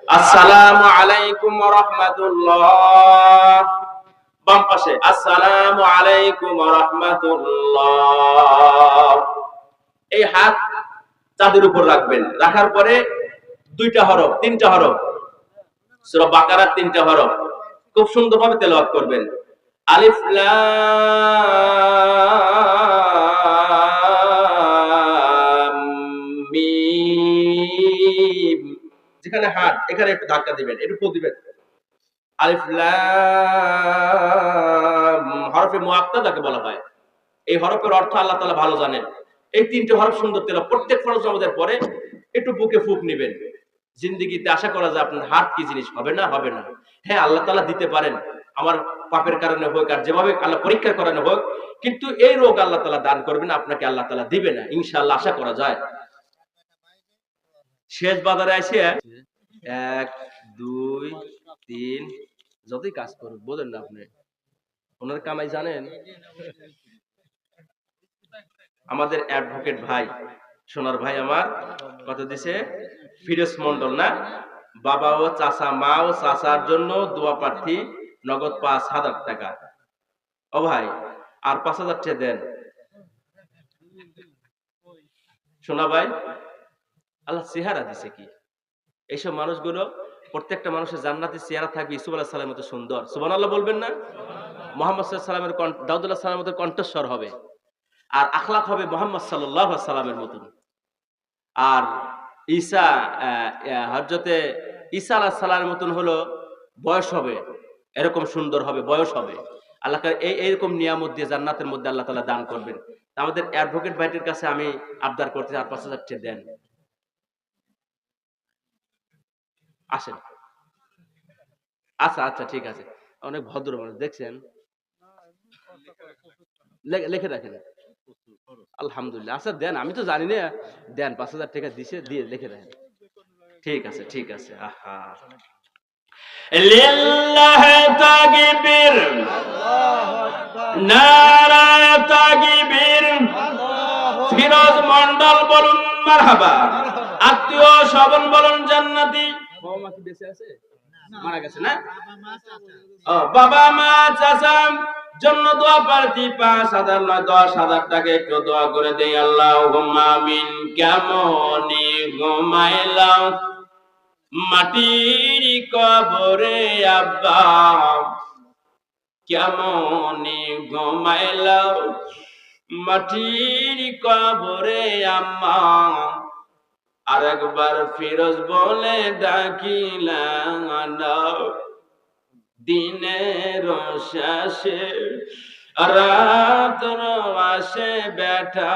আসসালামু আলাইকুম বাম পাশে, আসসালামু আলাইকুম এই হাত চাঁদের উপর রাখবেন। রাখার পরে দুইটা হরফ, তিনটা হরফ। সূরা বাকারার তিনটা হরফ। খুব সুন্দরভাবে তেলাওয়াত করবেন। আলিফ লাম। হাত, এখানে একটু ধাক্কা দিবেন, একটু পো দিবেন। আলিফ লাম, হরফে মুআক্কাদাকে বলা হয়। এই হরফের অর্থ আল্লাহ তাআলা ভালো জানেন। এই তিনটে হরফ সুন্দর তেলা প্রত্যেক ফরজ আমাদের পরে একটু বুকে ফুক নেবেন। জিন্দিগিতে আশা করা যায় আপনার হাত কি জিনিস, হবে না হবে না। হ্যাঁ আল্লাহ তাআলা দিতে পারেন। আমার পাপের কারণে হোক আর যেভাবে আল্লাহ পরীক্ষার কারণে হোক, কিন্তু এই রোগ আল্লাহ তাআলা দান করবেন, আপনাকে আল্লাহ তাআলা দিবে না। ইনশাআল্লাহ আশা করা যায়। শেষ বাজারে আসে এক, দুই, তিন। যতই কাজ করুক, বোঝেন না আপনি। ওনার কামাই জানেন? আমাদের অ্যাডভোকেট ভাই, সোনার ভাই আমার, কত দিছে? ফিরোজ মন্ডল না? বাবা ও চাচা, মা ও চাচার জন্য দোয়া প্রার্থী, নগদ পাঁচ হাজার টাকা। ও ভাই, আর পাঁচ হাজার টাকা দেন। সোনা ভাই, আল্লাহ চেহারা দিছে কি? এইসব মানুষগুলো প্রত্যেকটা মানুষের জান্নাতি চেহারা থাকবে ইসুফ আলাহ সালামের মতো সুন্দর। সুবান আল্লাহ বলবেন না? মোহাম্মদ সাল্লামের দাউদুল্লাহ সালামের মতো কণ্ঠস্বর হবে। আর আখলাক হবে মোহাম্মদ সাল্লাহ সাল্লামের মতন। আর ঈসা হজরতে ঈসা আলাহ সাল্লামের মতন হলো বয়স হবে, এরকম সুন্দর হবে, বয়স হবে। আল্লাহ এই এইরকম নিয়ামত দিয়ে জান্নাতের মধ্যে আল্লাহ তাআলা দান করবেন। আমাদের অ্যাডভোকেট ভাইটির কাছে আমি আবদার করতে আর পাঁচ হাজার দেন। আসেন আচ্ছা আচ্ছা ঠিক আছে। অনেক ভদ্র মানুষ, দেখছেন? লিখে রাখেন। আলহামদুলিল্লাহ। আচ্ছা দেন, আমি তো জানি না। দেন, পাঁচ হাজার টাকা দিছে, দিয়ে লিখে রাখেন। ঠিক আছে ঠিক আছে, আহা। লিল্লাহ তাকবীর নারায়ে তাকবীর ফিরোজ মন্ডল বলুন, মারহাবা। আত্মীয় স্বজন বলুন, জান্নাতি। বাবা মা কি বেঁচে আছে? মারা গেছে না? বাবা মা চাচা। জন্য দোয়া প্রার্থী পাঁচ হাজার নয় দশ হাজার টাকা একটু দোয়া করে দেই। আল্লাহ আমিন। কেমন ঘুমাইলাম? মাটির কবরে আব্বা। কেমন ঘুমাইলাম? মাটির কবরে আম্মা। আর একবার ফিরোজ বলে ডাকিলাম দিনের শেষে রাত আসে বেটা,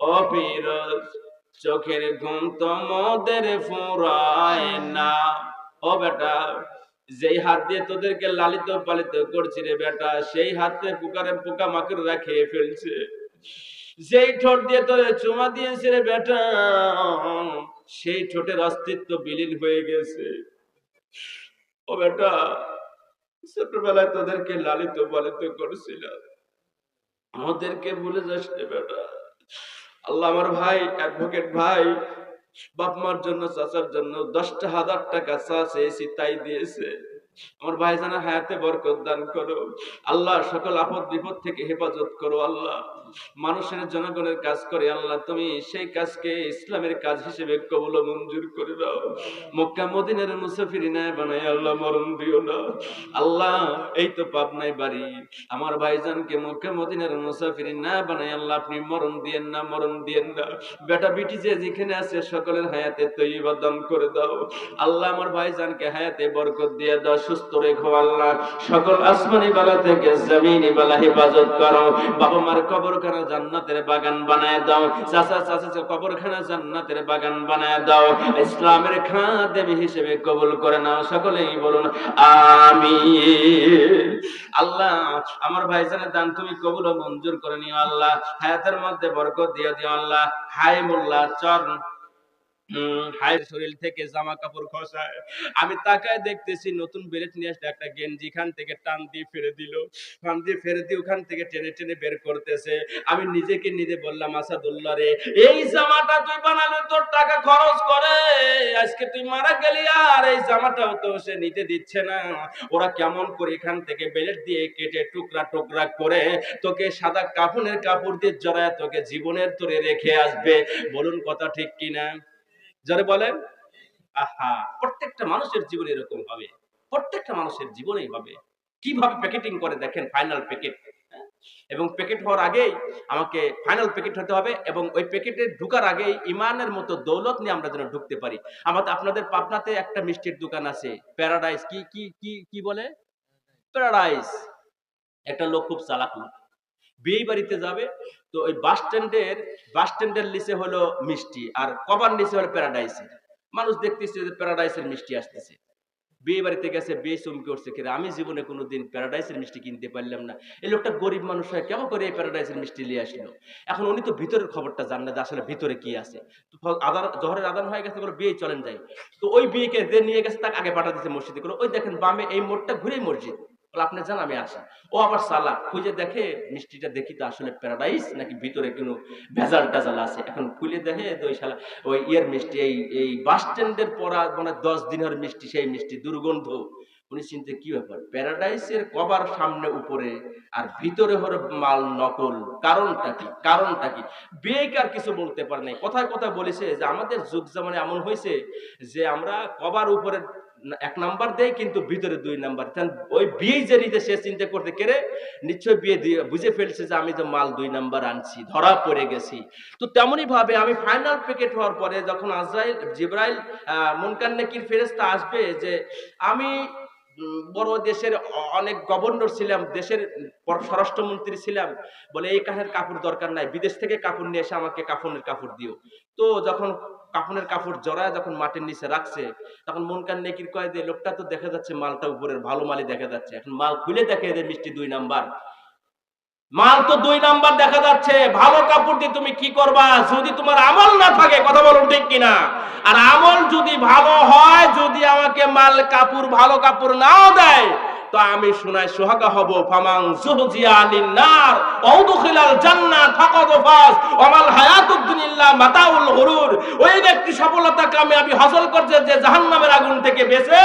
ও ফিরোজ, চোখের ঘুম তো মোদের ফুরায় না। ও বেটা, যেই হাত দিয়ে তোদেরকে লালিত পালিত করছি রে বেটা, সেই হাতে পুকারে পোকা মাকড় খেয়ে ফেলছে। যেই ঠোঁট দিয়ে তোদের চুমা দিয়েছে রে বেটা, সেই ঠোঁটের অস্তিত্ব বিলীন হয়ে গেছে। ও বেটা, ছোটবেলায় তোদেরকে লালিত পালিত করছিলাম। আমাদেরকে ভুলে যাস রে বেটা। আল্লাহ আমার ভাই, অ্যাডভোকেট ভাই বাপ মার জন্য, চাচার জন্য দশটা হাজার টাকা চা চেয়েছি তাই দিয়েছে। আমার ভাইজানের হায়াতে বরকত দান করো। আল্লাহ সকল আপদ বিপদ থেকে হেফাজত করো আল্লাহ। মানুষের জনগণের কাজ করে আল্লাহ, তুমি সেই কাজকে ইসলামের কাজ হিসেবে কবুল মঞ্জুর করে দাও। মক্কা মদিনের মুসাফিরিনায় বানাই আল্লাহ, মরণ দিও না। আল্লাহ, এই তো পাবনাই বাড়ি। আমার ভাইজানকে মক্কা মদিনের মুসাফিরি না বানাই আল্লাহ, আপনি মরণ দিয়েন না, মরণ দিয়েন না। বেটা বিটি যে যেখানে আছে, সকলের হায়াতে তৈবা দান করে দাও। আল্লাহ আমার ভাইজানকে হায়াতে বরকত দিয়ে দাও সুস্থ রেখো আল্লাহ। সকল আসমানি বালা থেকে জমিনি বালা হেফাজত করো। বাবা মার কবরখানা জান্নাতের বাগান বানায় দাও। চাচা চাচা কবরখানা জান্নাতের বাগান বানায় দাও। ইসলামের খাদেম হিসেবে কবুল করে নাও সকলেই বলুন আমি আল্লাহ আমার ভাই ভাইজানের দান তুমি কবুল ও মঞ্জুর করে নিও আল্লাহ। হায়াতের মধ্যে বরকত দিয়ে দিও আল্লাহ। হাই মোল্লা চর হুম, শরীর থেকে জামা কাপড় খসায়। আমি তাকায় দেখতেছি নতুন বেলেট নিয়ে আসলে একটা গেঞ্জি খান থেকে টান দিয়ে ফেলে দিল। টান দিয়ে ফেলে দিয়ে ওখান থেকে টেনে টেনে বের করতেছে। আমি নিজেকে নিজে বললাম, আসাদুল্লাহ রে, এই জামাটা তুই বানালে, তোর টাকা খরচ করে। আজকে তুই মারা গেলি আর এই জামাটাও তো সে নিতে দিচ্ছে না। ওরা কেমন করে এখান থেকে বেলেট দিয়ে কেটে টুকরা টুকরা করে তোকে সাদা কাফনের কাপড় দিয়ে জড়ায়, তোকে জীবনের তোরে রেখে আসবে। বলুন কথা ঠিক কিনা? যারা বলেন আহা, প্রত্যেকটা মানুষের জীবনে এরকম হবে। প্রত্যেকটা মানুষের জীবনেই হবে। কীভাবে প্যাকেটিং করে দেখেন ফাইনাল প্যাকেট? এবং প্যাকেট হওয়ার আগেই আমাকে ফাইনাল প্যাকেট হতে হবে এবং ওই প্যাকেটে ঢুকার আগেই ইমানের মতো দৌলত নিয়ে আমরা যেন ঢুকতে পারি। আমাদের আপনাদের পাবনাতে একটা মিষ্টির দোকান আছে। প্যারাডাইস, কি কি কি কি বলে? প্যারাডাইস। একটা লোক খুব চালাক লোক। বিয়ে বাড়িতে যাবে। তো ওই বাস স্ট্যান্ডের বাস স্ট্যান্ডের নিচে হলো মিষ্টি আর কবার নিচে হলো প্যারাডাইসের মানুষ দেখতেছে যে প্যারাডাইসের মিষ্টি আসতেছে। বিয়ে বাড়িতে গেছে, বিয়ে চমকে উঠছে। কিনা আমি জীবনে কোনোদিন প্যারাডাইসের মিষ্টি কিনতে পারলাম না। এই লোকটা গরিব মানুষ হয় কেমন করে এই প্যারাডাইসের মিষ্টি নিয়ে আসলো? এখন উনি তো ভিতরের খবরটা জান না যে আসলে ভিতরে কি আছে। তো আদান জহরের আদান হয়ে গেছে বলে বিয়ে চলেন যাই। তো ওই বিয়েকে যে নিয়ে গেছে তাকে আগে পাঠা দিচ্ছে মসজিদে। করে ওই দেখেন বামে এই মোড়টা ঘুরেই মসজিদ। আপনি জান আমি আসি। ও আবার সালা, খুঁজে দেখে মিষ্টিটা দেখি তো আসলে প্যারাডাইস নাকি ভিতরে কোনো ভেজাল টাজাল আছে। এখন খুলে দেখে ওই শালা, ওই ইয়ের মিষ্টি, এই এই বাস স্ট্যান্ডের পরা মানে দশ দিনের মিষ্টি, সেই মিষ্টি দুর্গন্ধ। উনি চিনতে, কি ব্যাপার? প্যারাডাইসের কবার সামনে উপরে আর ভিতরে হলো মাল নকল, কারণটা কি? কারণটা কি? বেকার কিছু বলতে পারে নাই। কথায় কথা বলেছে যে, আমাদের যুগ জামানে এমন হয়েছে যে, আমরা কবার উপরে এক নাম্বার দেয়, কিন্তু ভিতরে দুই নাম্বার। ওই বিয়ে যে নিতে সে চিন্তা করতে কেড়ে নিশ্চয় বিয়ে দিয়ে বুঝে ফেলছে যে আমি তো মাল দুই নাম্বার আনছি, ধরা পড়ে গেছি। তো তেমনই ভাবে আমি ফাইনাল প্যাকেট হওয়ার পরে যখন আজরাইল, জিব্রাইল মুনকান নেকির ফেরেস্তা আসবে যে, আমি বড় দেশের অনেক গভর্নর ছিলাম, দেশের স্বরাষ্ট্রমন্ত্রী ছিলাম। বলে, এই কাঠের কাপড় দরকার নাই, বিদেশ থেকে কাপড় নিয়ে এসে আমাকে কাফনের কাপড় দিও। তো যখন কাফনের কাপড় জড়ায়, যখন মাটির নিচে রাখছে, তখন মন কান নেকির কয়ে যে লোকটা তো দেখা যাচ্ছে মালটা উপরের ভালো মালই দেখা যাচ্ছে। এখন মাল খুলে দেখে যে মিষ্টি দুই নাম্বার। মাল তো দুই নাম্বার দেখা যাচ্ছে। ভালো কাপড় দিয়ে তুমি কি করবা? যদি তোমার আমল না থাকে, কথা বলুন ঠিক কিনা? আর আমল যদি ভালো হয়, যদি আমাকে মাল কাপড়, ভালো কাপড় নাও দেয় তো আমি শোনাই সোহাগা হব। ফামাং জুহজিয়া আনিন নার ওয়াউদখিলাল জান্নাত ফাকাদ ফাজ ওয়ামাল হায়াতুদ দুনিয়া মাতাউল গুরুর। ওই ব্যক্তি সফলতা কামিয়াবি হাসিল করছে যে জাহান্নামের আগুন থেকে বেঁচে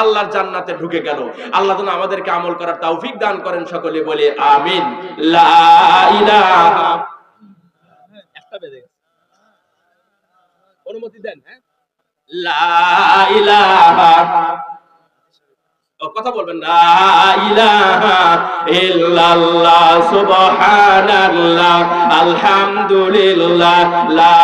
আল্লাহর জান্নাতে ঢুকে গেল। আল্লাহ যেন আমাদেরকে আমল করার তৌফিক দান করেন সকলে বলে আমিন। লা ইলাহা একটা বেজে গেছে। অনুমতি দেন হ্যাঁ? লা ইলাহা কথা বলবেন আলহামদুলিল্লাহ লা